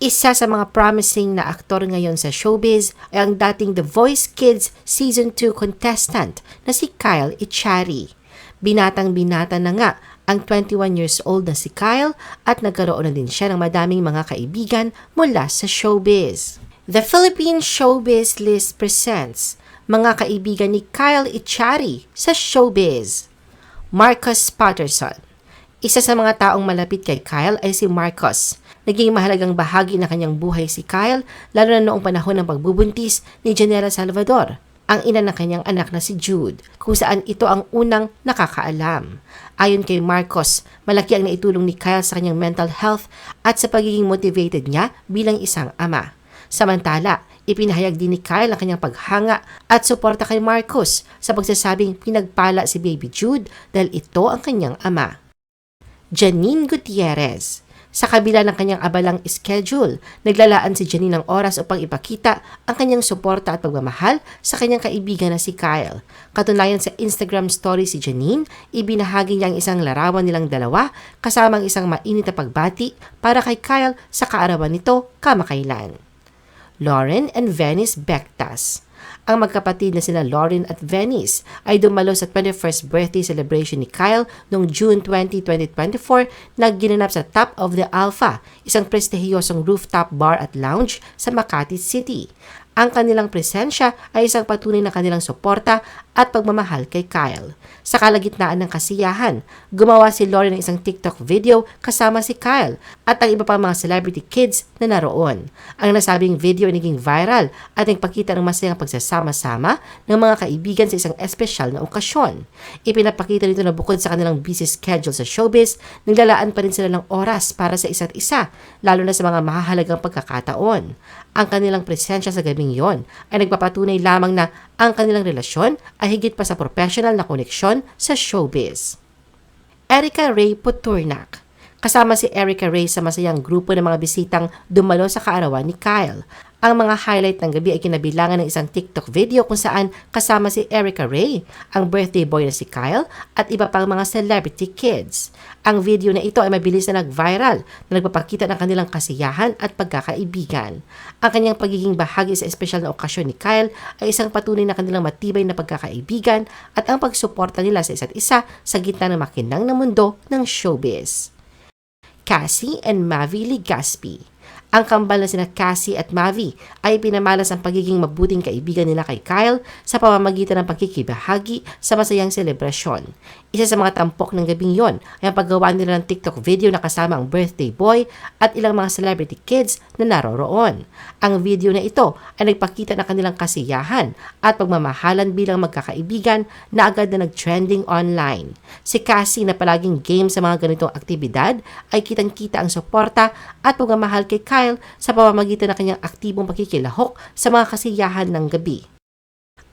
Isa sa mga promising na aktor ngayon sa showbiz ay ang dating The Voice Kids Season 2 contestant na si Kyle Echari. Binatang binata na nga ang 21 years old na si Kyle at nagkaroon na din siya ng madaming mga kaibigan mula sa showbiz. The Philippine Showbiz List presents mga kaibigan ni Kyle Echari sa showbiz. Marcus Patterson isa sa mga taong malapit kay Kyle ay si Marcos. Naging mahalagang bahagi ng kanyang buhay si Kyle, lalo na noong panahon ng pagbubuntis ni Janela Salvador, ang ina ng kanyang anak na si Jude, kung saan ito ang unang nakakaalam. Ayon kay Marcos, malaki ang naitulong ni Kyle sa kanyang mental health at sa pagiging motivated niya bilang isang ama. Samantala, ipinahayag din ni Kyle ang kanyang paghanga at suporta kay Marcos sa pagsasabing pinagpala si Baby Jude dahil ito ang kanyang ama. Janine Gutierrez. Sa kabila ng kanyang abalang schedule, naglalaan si Janine ng oras upang ipakita ang kanyang suporta at pagmamahal sa kanyang kaibigan na si Kyle. Katunayan sa Instagram story si Janine, ibinahagi niya ang isang larawan nilang dalawa kasama ang isang mainit na pagbati para kay Kyle sa kaarawan nito kamakailan. Lauren and Venice Bectas ang magkapatid na sina Lauren at Venice ay dumalo sa 21st birthday celebration ni Kyle noong June 20, 2024 na ginanap sa Top of the Alpha, isang prestihiyosong rooftop bar at lounge sa Makati City. Ang kanilang presensya ay isang patunay na kanilang suporta at pagmamahal kay Kyle. Sa kalagitnaan ng kasiyahan, gumawa si Lauren ng isang TikTok video kasama si Kyle at ang iba pang mga celebrity kids na naroon. Ang nasabing video ay naging viral at nagpakita ng masayang pagsasama-sama ng mga kaibigan sa isang espesyal na okasyon. Ipinapakita nito na bukod sa kanilang busy schedule sa showbiz, naglalaan pa rin sila ng oras para sa isa't isa, lalo na sa mga mahahalagang pagkakataon. Ang kanilang presensya sa gabing yon ay nagpapatunay lamang na ang kanilang relasyon ay higit pa sa professional na koneksyon sa showbiz. Erica Ray Puturnak Kasama si Erica Ray sa masayang grupo ng mga bisitang dumalo sa kaarawan ni Kyle. Ang mga highlight ng gabi ay kinabilangan ng isang TikTok video kung saan kasama si Erica Ray, ang birthday boy na si Kyle, at iba pang mga celebrity kids. Ang video na ito ay mabilis na nag-viral na nagpapakita ng kanilang kasiyahan at pagkakaibigan. Ang kanyang pagiging bahagi sa espesyal na okasyon ni Kyle ay isang patunay na kanilang matibay na pagkakaibigan at ang pagsuporta nila sa isa't isa sa gitna ng makinang na mundo ng showbiz. Cassie and Mavi Ligaspi ang kambal na sina Cassie at Mavi ay pinamalas ang pagiging mabuting kaibigan nila kay Kyle sa pamamagitan ng pagkikibahagi sa masayang selebrasyon. Isa sa mga tampok ng gabing yon ay ang paggawa nila ng TikTok video na kasama ang birthday boy at ilang mga celebrity kids na naroroon. Ang video na ito ay nagpakita ng kanilang kasiyahan at pagmamahalan bilang magkakaibigan na agad na nag-trending online. Si Cassie na palaging game sa mga ganitong aktibidad ay kitang-kita ang suporta at pagmamahal kay Kyle sa pamamagitan ng kanyang aktibong pakikilahok sa mga kasiyahan ng gabi.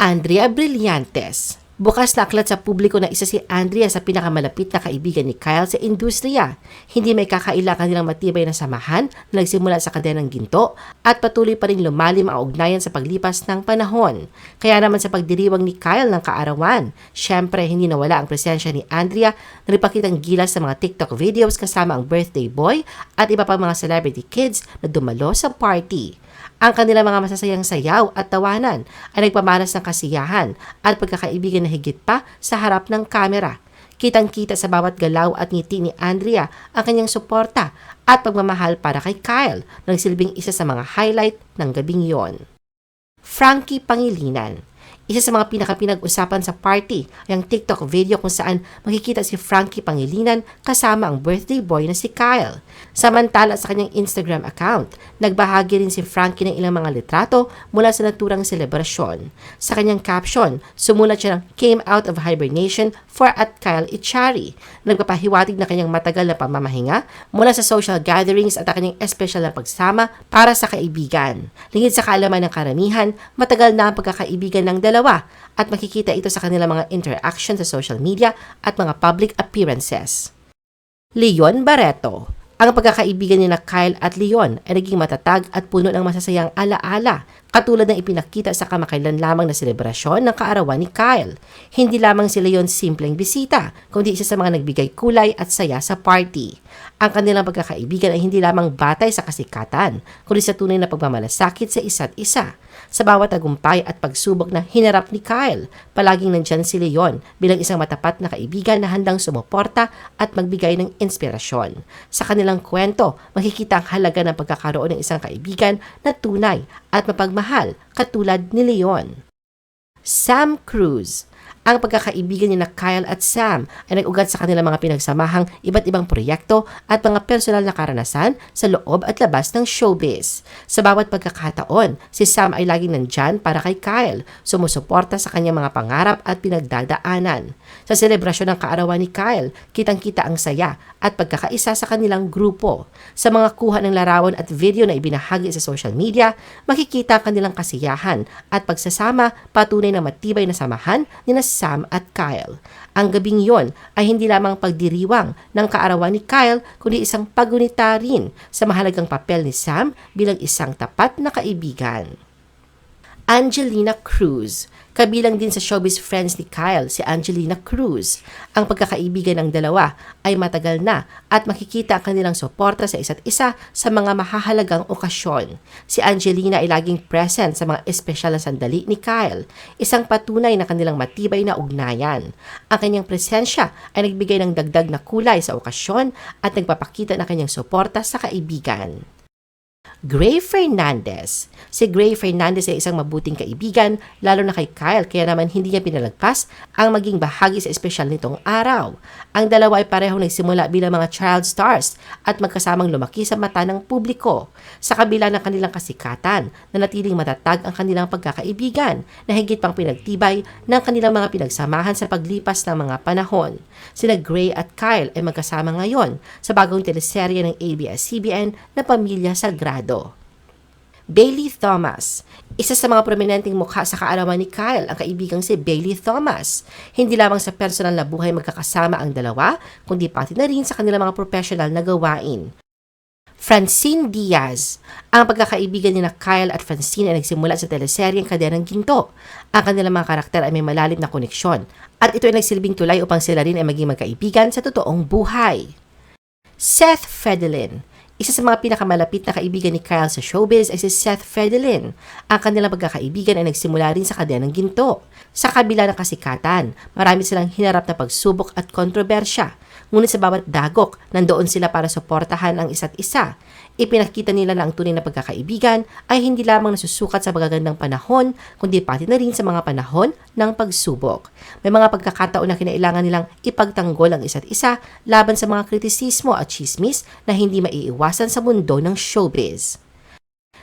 Andrea Brillantes Bukas na aklat sa publiko na isa si Andrea sa pinakamalapit na kaibigan ni Kyle sa industriya. Hindi may kakailangan nilang matibay na samahan na nagsimula sa kadenang ginto at patuloy pa rin lumalim ang ugnayan sa paglipas ng panahon. Kaya naman sa pagdiriwang ni Kyle ng kaarawan, syempre hindi nawala ang presensya ni Andrea na nipakitang gilas sa mga TikTok videos kasama ang birthday boy at iba pang mga celebrity kids na dumalo sa party. Ang kanilang mga masasayang sayaw at tawanan ay nagpamalas ng kasiyahan at pagkakaibigan na higit pa sa harap ng kamera. Kitang-kita sa bawat galaw at ngiti ni Andrea ang kanyang suporta at pagmamahal para kay Kyle na nagsilbing isa sa mga highlight ng gabing yon. Frankie Pangilinan isa sa mga pinaka-pinag-usapan sa party ay ang TikTok video kung saan makikita si Frankie Pangilinan kasama ang birthday boy na si Kyle. Samantala sa kanyang Instagram account, nagbahagi rin si Frankie ng ilang mga litrato mula sa naturang selebrasyon. Sa kanyang caption, sumulat siya ng came out of hibernation for at Kyle Ichari. Nagpapahiwatig na kanyang matagal na pamamahinga mula sa social gatherings at ang kanyang espesyal na pagsama para sa kaibigan. Lingid sa kaalaman ng karamihan, matagal na ang pagkakaibigan ng dalawa dalawa at makikita ito sa kanilang mga interaction sa social media at mga public appearances. Leon Barreto ang pagkakaibigan ni na Kyle at Leon ay naging matatag at puno ng masasayang alaala Katulad ng ipinakita sa kamakailan lamang na selebrasyon ng kaarawan ni Kyle. Hindi lamang sila yon simpleng bisita, kundi isa sa mga nagbigay kulay at saya sa party. Ang kanilang pagkakaibigan ay hindi lamang batay sa kasikatan, kundi sa tunay na pagmamalasakit sa isa't isa. Sa bawat tagumpay at pagsubok na hinarap ni Kyle, palaging nandyan si Leon bilang isang matapat na kaibigan na handang sumuporta at magbigay ng inspirasyon. Sa kanilang kwento, makikita ang halaga ng pagkakaroon ng isang kaibigan na tunay at mapagmahal katulad ni Leon. Sam Cruz ang pagkakaibigan ni na Kyle at Sam ay nag-ugat sa kanilang mga pinagsamahang iba't ibang proyekto at mga personal na karanasan sa loob at labas ng showbiz. Sa bawat pagkakataon, si Sam ay laging nandyan para kay Kyle, sumusuporta sa kanyang mga pangarap at pinagdadaanan. Sa selebrasyon ng kaarawan ni Kyle, kitang-kita ang saya at pagkakaisa sa kanilang grupo. Sa mga kuha ng larawan at video na ibinahagi sa social media, makikita ang kanilang kasiyahan at pagsasama patunay na matibay na samahan ni na Sam at Kyle. Ang gabing yon ay hindi lamang pagdiriwang ng kaarawan ni Kyle kundi isang pagunita rin sa mahalagang papel ni Sam bilang isang tapat na kaibigan. Angelina Cruz. Kabilang din sa showbiz friends ni Kyle si Angelina Cruz. Ang pagkakaibigan ng dalawa ay matagal na at makikita ang kanilang suporta sa isa't isa sa mga mahahalagang okasyon. Si Angelina ay laging present sa mga espesyal na sandali ni Kyle, isang patunay na kanilang matibay na ugnayan. Ang kanyang presensya ay nagbigay ng dagdag na kulay sa okasyon at nagpapakita ng kanyang suporta sa kaibigan. Gray Fernandez. Si Gray Fernandez ay isang mabuting kaibigan, lalo na kay Kyle, kaya naman hindi niya pinalagpas ang maging bahagi sa espesyal nitong araw. Ang dalawa ay parehong nagsimula bilang mga child stars at magkasamang lumaki sa mata ng publiko. Sa kabila ng kanilang kasikatan, nanatiling matatag ang kanilang pagkakaibigan na higit pang pinagtibay ng kanilang mga pinagsamahan sa paglipas ng mga panahon. Sina Gray at Kyle ay magkasama ngayon sa bagong teleserye ng ABS-CBN na Pamilya Sagrado. Bailey Thomas. Isa sa mga prominenteng mukha sa kaarawan ni Kyle ang kaibigang si Bailey Thomas. Hindi lamang sa personal na buhay magkakasama ang dalawa, kundi pati na rin sa kanilang mga professional na gawain. Francine Diaz. Ang pagkakaibigan ni na Kyle at Francine ay nagsimula sa teleseryeng Kaderang Ginto. Ang kanilang mga karakter ay may malalim na koneksyon at ito ay nagsilbing tulay upang sila rin ay maging magkaibigan sa totoong buhay. Seth Fedelin. Isa sa mga pinakamalapit na kaibigan ni Kyle sa showbiz ay si Seth Fedelin. Ang kanilang pagkakaibigan ay nagsimula rin sa kadenang ginto. Sa kabila ng kasikatan, marami silang hinarap na pagsubok at kontrobersya. Ngunit sa bawat dagok, nandoon sila para suportahan ang isa't isa. Ipinakita nila na ang tunay na pagkakaibigan ay hindi lamang nasusukat sa magagandang panahon, kundi pati na rin sa mga panahon ng pagsubok. May mga pagkakataon na kinailangan nilang ipagtanggol ang isa't isa laban sa mga kritisismo at chismis na hindi maiiwasan sa mundo ng showbiz.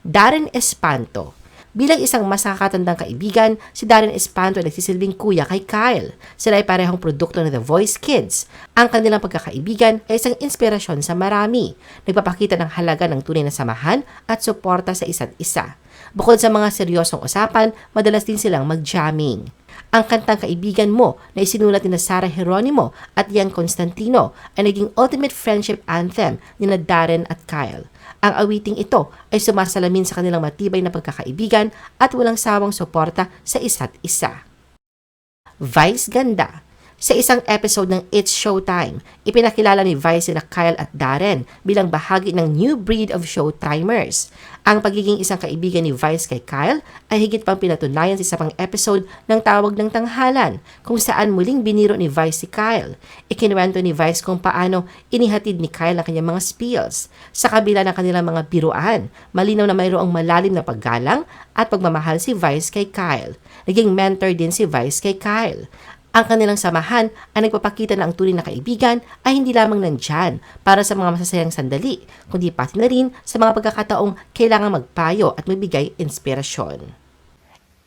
Darren Espanto Bilang isang mas nakakatandang kaibigan, si Darren Espanto ay nagsisilbing kuya kay Kyle. Sila ay parehong produkto ng The Voice Kids. Ang kanilang pagkakaibigan ay isang inspirasyon sa marami. Nagpapakita ng halaga ng tunay na samahan at suporta sa isa't isa. Bukod sa mga seryosong usapan, madalas din silang mag-jamming. Ang kantang Kaibigan Mo na isinulat ni na Sarah Geronimo at Ian Constantino ay naging ultimate friendship anthem ni Darren at Kyle. Ang awiting ito ay sumasalamin sa kanilang matibay na pagkakaibigan at walang sawang suporta sa isa't isa. Vice Ganda sa isang episode ng It's Showtime, ipinakilala ni Vice na Kyle at Darren bilang bahagi ng new breed of Showtimers. Ang pagiging isang kaibigan ni Vice kay Kyle ay higit pang pinatunayan sa isa pang episode ng Tawag ng Tanghalan kung saan muling biniro ni Vice si Kyle. Ikinuwento ni Vice kung paano inihatid ni Kyle ang kanyang mga spills. Sa kabila ng kanilang mga biruan, malinaw na mayroong malalim na paggalang at pagmamahal si Vice kay Kyle. Naging mentor din si Vice kay Kyle. Ang kanilang samahan ay nagpapakita na ang tunay na kaibigan ay hindi lamang nandyan para sa mga masasayang sandali, kundi pati na rin sa mga pagkakataong kailangan magpayo at magbigay inspirasyon.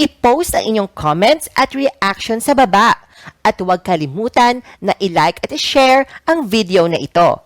I-post ang inyong comments at reaction sa baba at huwag kalimutan na i-like at i-share ang video na ito.